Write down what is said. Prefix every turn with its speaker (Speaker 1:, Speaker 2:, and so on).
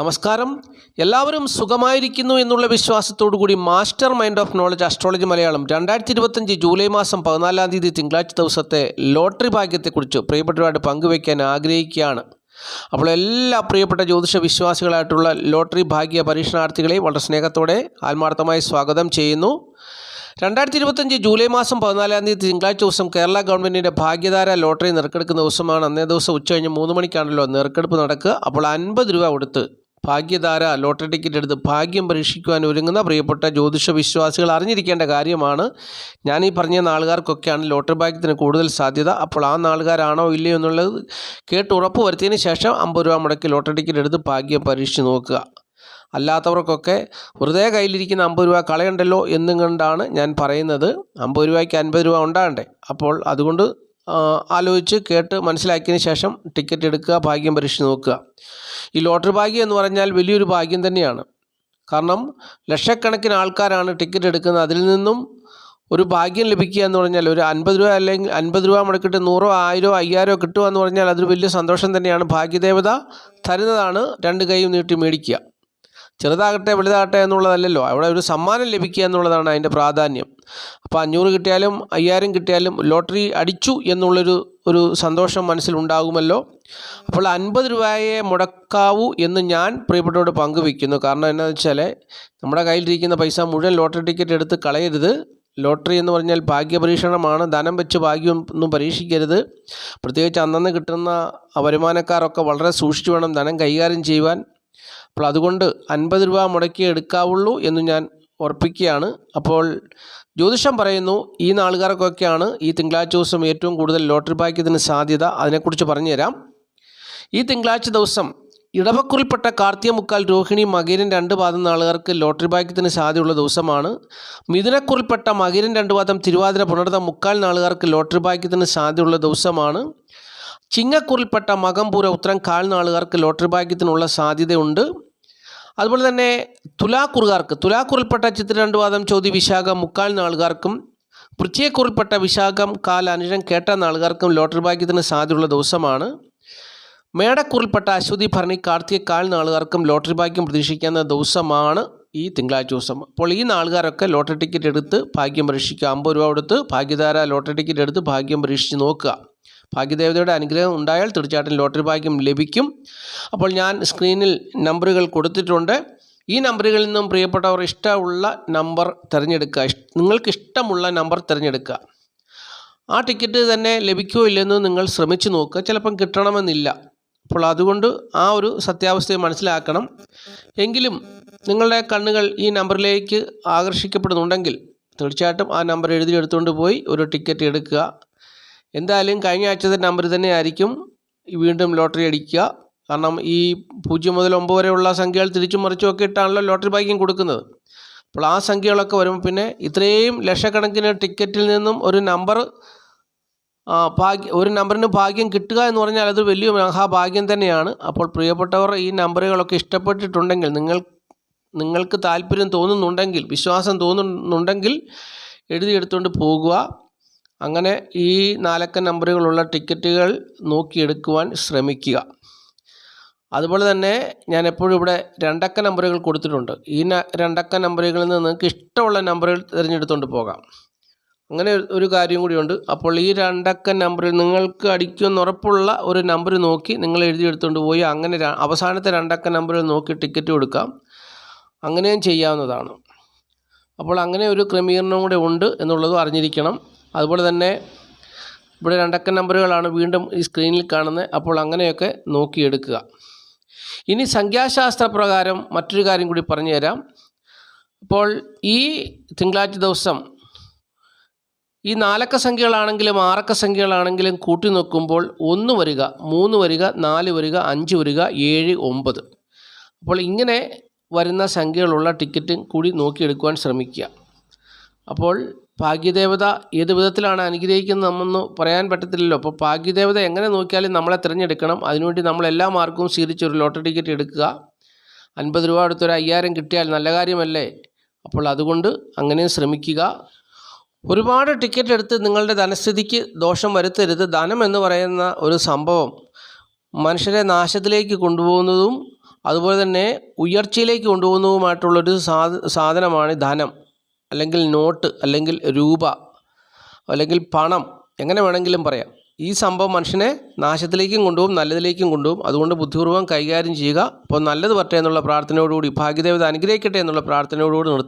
Speaker 1: നമസ്കാരം. എല്ലാവരും സുഖമായിരിക്കുന്നു എന്നുള്ള വിശ്വാസത്തോടു കൂടി master mind of knowledge astrology Malayalam രണ്ടായിരത്തി ഇരുപത്തഞ്ച് ജൂലൈ മാസം പതിനാലാം തീയതി തിങ്കളാഴ്ച ദിവസത്തെ ലോട്ടറി ഭാഗ്യത്തെക്കുറിച്ച് പ്രിയപ്പെട്ടവരായിട്ട് പങ്കുവയ്ക്കാൻ ആഗ്രഹിക്കുകയാണ്. അപ്പോൾ എല്ലാ പ്രിയപ്പെട്ട ജ്യോതിഷ വിശ്വാസികളായിട്ടുള്ള ലോട്ടറി ഭാഗ്യ പരീക്ഷണാർത്ഥികളെ വളരെ സ്നേഹത്തോടെ ആത്മാർത്ഥമായി സ്വാഗതം ചെയ്യുന്നു. രണ്ടായിരത്തി ഇരുപത്തഞ്ച് ജൂലൈ മാസം പതിനാലാം തീയതി തിങ്കളാഴ്ച ദിവസം കേരള ഗവൺമെന്റിന്റെ ഭാഗ്യധാര ലോട്ടറി നെറുക്കെടുക്കുന്ന ദിവസമാണ്. അന്നേ ദിവസം ഉച്ച കഴിഞ്ഞ് മൂന്ന് മണിക്കാണല്ലോ നെറുക്കെടുപ്പ് നടക്കുക. അപ്പോൾ അൻപത് രൂപ കൊടുത്ത് ഭാഗ്യധാര ലോട്ടറി ടിക്കറ്റ് എടുത്ത് ഭാഗ്യം പരീക്ഷിക്കുവാൻ ഒരുങ്ങുന്ന പ്രിയപ്പെട്ട ജ്യോതിഷ വിശ്വാസികൾ അറിഞ്ഞിരിക്കേണ്ട കാര്യമാണ്. ഞാൻ ഈ പറഞ്ഞ നാളുകാർക്കൊക്കെയാണ് ലോട്ടറി ഭാഗ്യത്തിന് കൂടുതൽ സാധ്യത. അപ്പോൾ ആ നാളുകാരാണോ ഇല്ലയോ എന്നുള്ളത് കേട്ട് ഉറപ്പ് വരുത്തിയതിന് ശേഷം അമ്പത് രൂപ മുടക്കി ലോട്ടറി ടിക്കറ്റ് എടുത്ത് ഭാഗ്യം പരീക്ഷിച്ച് നോക്കുക. അല്ലാത്തവർക്കൊക്കെ വെറുതെ കയ്യിലിരിക്കുന്ന അമ്പത് രൂപ കളയണ്ടല്ലോ എന്നും കൊണ്ടാണ് ഞാൻ പറയുന്നത്. അമ്പത് രൂപയ്ക്ക് അൻപത് രൂപ ഉണ്ടാകണ്ടേ? അപ്പോൾ അതുകൊണ്ട് ആലോചിച്ച് കേട്ട് മനസ്സിലാക്കിയതിന് ശേഷം ടിക്കറ്റ് എടുക്കുക ഭാഗ്യം പരീക്ഷിച്ച് നോക്കുക. ഈ ലോട്ടറി ഭാഗ്യം എന്ന് പറഞ്ഞാൽ വലിയൊരു ഭാഗ്യം തന്നെയാണ്. കാരണം ലക്ഷക്കണക്കിന് ആൾക്കാരാണ് ടിക്കറ്റ് എടുക്കുന്നത്. അതിൽ നിന്നും ഒരു ഭാഗ്യം ലഭിക്കുക എന്ന് പറഞ്ഞാൽ ഒരു അൻപത് രൂപ അല്ലെങ്കിൽ അൻപത് രൂപ മുടക്കിട്ട് നൂറോ ആയിരോ അയ്യായിരോ കിട്ടുക എന്ന് പറഞ്ഞാൽ അതൊരു വലിയ സന്തോഷം തന്നെയാണ്. ഭാഗ്യദേവത തരുന്നതാണ് രണ്ട് കൈയും നീട്ടി മേടിക്കുക. ചെറുതാകട്ടെ വലുതാകട്ടെ എന്നുള്ളതല്ലല്ലോ. അവിടെ ഒരു സമ്മാനം ലഭിക്കുക എന്നുള്ളതാണ് അതിന്റെ പ്രാധാന്യം. അപ്പോൾ അഞ്ഞൂറ് കിട്ടിയാലും അയ്യായിരം കിട്ടിയാലും ലോട്ടറി അടിച്ചു എന്നുള്ളൊരു ഒരു സന്തോഷം മനസ്സിലുണ്ടാകുമല്ലോ അപ്പോൾ അൻപത് രൂപയെ മുടക്കാവൂ എന്ന് ഞാൻ പ്രിയപ്പെട്ടവരോട് പങ്കുവയ്ക്കുന്നു. കാരണം എന്താണെന്ന് വെച്ചാൽ നമ്മുടെ കയ്യിലിരിക്കുന്ന പൈസ മുഴുവൻ ലോട്ടറി ടിക്കറ്റ് എടുത്ത് കളയരുത്. ലോട്ടറി എന്ന് പറഞ്ഞാൽ ഭാഗ്യപരീക്ഷണമാണ്. ധനം വെച്ച് ഭാഗ്യം ഒന്നും പരീക്ഷിക്കരുത്. പ്രത്യേകിച്ച് അന്നന്ന് കിട്ടുന്ന വരുമാനക്കാരൊക്കെ വളരെ സൂക്ഷിച്ചു വേണം ധനം കൈകാര്യം ചെയ്യുവാൻ. അപ്പോൾ അതുകൊണ്ട് അൻപത് രൂപ മുടക്കി എടുക്കാവുള്ളൂ എന്ന് ഞാൻ ഉറപ്പിക്കുകയാണ്. അപ്പോൾ ജ്യോതിഷം പറയുന്നു ഈ നാളുകാർക്കൊക്കെയാണ് ഈ തിങ്കളാഴ്ച ദിവസം ഏറ്റവും കൂടുതൽ ലോട്ടറി ഭാഗ്യത്തിന് സാധ്യത. അതിനെക്കുറിച്ച് പറഞ്ഞുതരാം. ഈ തിങ്കളാഴ്ച ദിവസം ഇടവക്കുറിൽപ്പെട്ട കാർത്തിക മുക്കാൽ രോഹിണി മകീരൻ രണ്ട് പാദം നാളുകാർക്ക് ലോട്ടറി ഭാഗ്യത്തിന് സാധ്യതയുള്ള ദിവസമാണ്. മിഥുനക്കുറിൽപ്പെട്ട മകീരൻ രണ്ട് പാദം തിരുവാതിര പുണർത്ത മുക്കാൽ നാളുകാർക്ക് ലോട്ടറി ഭാഗ്യത്തിന് സാധ്യതയുള്ള ദിവസമാണ്. ചിങ്ങക്കുറിൽപ്പെട്ട മകംപൂര ഉത്തരം കാൽ നാളുകാർക്ക് ലോട്ടറി ഭാഗ്യത്തിനുള്ള സാധ്യതയുണ്ട്. അതുപോലെ തന്നെ തുലാക്കുറുകാർക്ക് തുലാക്കുറിൽപ്പെട്ട ചിത്ര രണ്ടുവാദം ചോദ്യ വിശാഖം മുക്കാൽ നാളുകാർക്കും പൃച്ഛയക്കുറിൽപ്പെട്ട വിശാഖം കാൽ അനുജം കേട്ട നാളുകാർക്കും ലോട്ടറി ഭാഗ്യത്തിന് സാധ്യതയുള്ള ദിവസമാണ്. മേടക്കുറിൽപ്പെട്ട അശ്വതി ഭരണി കാർത്തിക കാൽ നാളുകാർക്കും ലോട്ടറി ഭാഗ്യം പ്രതീക്ഷിക്കുന്ന ദിവസമാണ് ഈ തിങ്കളാഴ്ച ദിവസം. അപ്പോൾ ഈ നാളുകാരൊക്കെ ലോട്ടറി ടിക്കറ്റ് എടുത്ത് ഭാഗ്യം പരീക്ഷിക്കുക. അമ്പത് രൂപ കൊടുത്ത് ഭാഗ്യധാര ലോട്ടറി ടിക്കറ്റ് എടുത്ത് ഭാഗ്യം പരീക്ഷിച്ച് നോക്കുക. ഭാഗ്യദേവതയുടെ അനുഗ്രഹം ഉണ്ടായാൽ തീർച്ചയായിട്ടും ലോട്ടറി ഭാഗ്യം ലഭിക്കും. അപ്പോൾ ഞാൻ സ്ക്രീനിൽ നമ്പറുകൾ കൊടുത്തിട്ടുണ്ട്. ഈ നമ്പറുകളിൽ നിന്നും പ്രിയപ്പെട്ടവർ ഇഷ്ടമുള്ള നമ്പർ തിരഞ്ഞെടുക്കുക. നിങ്ങൾക്ക് ഇഷ്ടമുള്ള നമ്പർ തിരഞ്ഞെടുക്കുക. ആ ടിക്കറ്റ് തന്നെ ലഭിക്കുമോ ഇല്ലെന്ന് നിങ്ങൾ ശ്രമിച്ചു നോക്കുക. ചിലപ്പം കിട്ടണമെന്നില്ല. അപ്പോൾ അതുകൊണ്ട് ആ ഒരു സത്യാവസ്ഥയെ മനസ്സിലാക്കണം. എങ്കിലും നിങ്ങളുടെ കണ്ണുകൾ ഈ നമ്പറിലേക്ക് ആകർഷിക്കപ്പെടുന്നുണ്ടെങ്കിൽ തീർച്ചയായിട്ടും ആ നമ്പർ എഴുതിയെടുത്തുകൊണ്ട് പോയി ഒരു ടിക്കറ്റ് എടുക്കുക. എന്തായാലും കഴിഞ്ഞ ആഴ്ചത്തെ നമ്പർ തന്നെ ആയിരിക്കും വീണ്ടും ലോട്ടറി അടിക്കുക. കാരണം ഈ പൂജ്യം മുതൽ ഒമ്പത് വരെയുള്ള സംഖ്യകൾ തിരിച്ചും മറിച്ചും ഒക്കെ ഇട്ടാണല്ലോ ലോട്ടറി ഭാഗ്യം കൊടുക്കുന്നത്. അപ്പോൾ ആ സംഖ്യകളൊക്കെ വരുമ്പോൾ പിന്നെ ഇത്രയും ലക്ഷക്കണക്കിന് ടിക്കറ്റിൽ നിന്നും ഒരു നമ്പർ ഭാഗ്യ ഒരു നമ്പറിന് ഭാഗ്യം കിട്ടുക എന്ന് പറഞ്ഞാൽ അത് വലിയ മഹാഭാഗ്യം തന്നെയാണ്. അപ്പോൾ പ്രിയപ്പെട്ടവർ ഈ നമ്പറുകളൊക്കെ ഇഷ്ടപ്പെട്ടിട്ടുണ്ടെങ്കിൽ നിങ്ങൾ നിങ്ങൾക്ക് താല്പര്യം തോന്നുന്നുണ്ടെങ്കിൽ വിശ്വാസം തോന്നുന്നുണ്ടെങ്കിൽ എഴുതിയെടുത്തുകൊണ്ട് പോകുക. അങ്ങനെ ഈ നാലക്ക നമ്പറുകളുള്ള ടിക്കറ്റുകൾ നോക്കിയെടുക്കുവാൻ ശ്രമിക്കുക. അതുപോലെ തന്നെ ഞാൻ എപ്പോഴും ഇവിടെ രണ്ടക്ക നമ്പറുകൾ കൊടുത്തിട്ടുണ്ട്. ഈ രണ്ടക്ക നമ്പറുകളിൽ നിന്ന് നിങ്ങൾക്ക് ഇഷ്ടമുള്ള നമ്പറുകൾ തിരഞ്ഞെടുത്തുകൊണ്ട് പോകാം. അങ്ങനെ ഒരു കാര്യം കൂടിയുണ്ട്. അപ്പോൾ ഈ രണ്ടക്ക നമ്പറിൽ നിങ്ങൾക്ക് അടിക്കുമെന്ന് ഉറപ്പുള്ള ഒരു നമ്പർ നോക്കി നിങ്ങൾ എഴുതിയെടുത്തുകൊണ്ട് പോയി അങ്ങനെ അവസാനത്തെ രണ്ടക്ക നമ്പറിൽ നോക്കി ടിക്കറ്റ് കൊടുക്കാം. അങ്ങനെയും ചെയ്യാവുന്നതാണ്. അപ്പോൾ അങ്ങനെ ഒരു ക്രമീകരണം കൂടെ ഉണ്ട് എന്നുള്ളതും അറിഞ്ഞിരിക്കണം. അതുപോലെ തന്നെ ഇവിടെ രണ്ടക്ക നമ്പറുകളാണ് വീണ്ടും ഈ സ്ക്രീനിൽ കാണുന്നത്. അപ്പോൾ അങ്ങനെയൊക്കെ നോക്കിയെടുക്കുക. ഇനി സംഖ്യാശാസ്ത്ര പ്രകാരം മറ്റൊരു കാര്യം കൂടി പറഞ്ഞു തരാം അപ്പോൾ ഈ തിങ്കളാഴ്ച ദിവസം ഈ നാലക്ക സംഖ്യകളാണെങ്കിലും ആറക്ക സംഖ്യകളാണെങ്കിലും കൂട്ടി നോക്കുമ്പോൾ ഒന്ന് വരിക മൂന്ന് വരിക നാല് വരിക അഞ്ച് വരിക ഏഴ് ഒമ്പത്. അപ്പോൾ ഇങ്ങനെ വരുന്ന സംഖ്യകളുള്ള ടിക്കറ്റും കൂടി നോക്കിയെടുക്കുവാൻ ശ്രമിക്കുക. അപ്പോൾ ഭാഗ്യദേവത ഏത് വിധത്തിലാണ് അനുഗ്രഹിക്കുന്നത് നമ്മൊന്ന് പറയാൻ പറ്റത്തില്ലല്ലോ. അപ്പോൾ ഭാഗ്യദേവത എങ്ങനെ നോക്കിയാലും നമ്മളെ തിരഞ്ഞെടുക്കണം. അതിനുവേണ്ടി നമ്മൾ എല്ലാ മാർക്കും സ്വീകരിച്ച് ഒരു ലോട്ടറി ടിക്കറ്റ് എടുക്കുക. അൻപത് രൂപ അടുത്തൊരു അയ്യായിരം കിട്ടിയാൽ നല്ല കാര്യമല്ലേ? അപ്പോൾ അതുകൊണ്ട് അങ്ങനെ ശ്രമിക്കുക. ഒരുപാട് ടിക്കറ്റ് എടുത്ത് നിങ്ങളുടെ ധനസ്ഥിതിക്ക് ദോഷം വരുത്തരുത്. ധനം എന്ന് പറയുന്ന ഒരു സംഭവം മനുഷ്യരെ നാശത്തിലേക്ക് കൊണ്ടുപോകുന്നതും അതുപോലെ തന്നെ ഉയർച്ചയിലേക്ക് കൊണ്ടുപോകുന്നതുമായിട്ടുള്ളൊരു സാധ സാധനമാണ് ധനം. അല്ലെങ്കിൽ നോട്ട് അല്ലെങ്കിൽ രൂപ അല്ലെങ്കിൽ പണം എങ്ങനെ വേണമെങ്കിലും പറയാം. ഈ സംഭവം മനുഷ്യനെ നാശത്തിലേക്കും കൊണ്ടുപോകും നല്ലതിലേക്കും കൊണ്ടുപോകും. അതുകൊണ്ട് ബുദ്ധിപൂർവം കൈകാര്യം ചെയ്യുക. അപ്പോൾ നല്ലത് പറ്റേ എന്നുള്ള പ്രാർത്ഥനയോടുകൂടി ഭാഗ്യദേവത അനുഗ്രഹിക്കട്ടെ എന്നുള്ള പ്രാർത്ഥനയോടുകൂടി നിർത്തുന്നു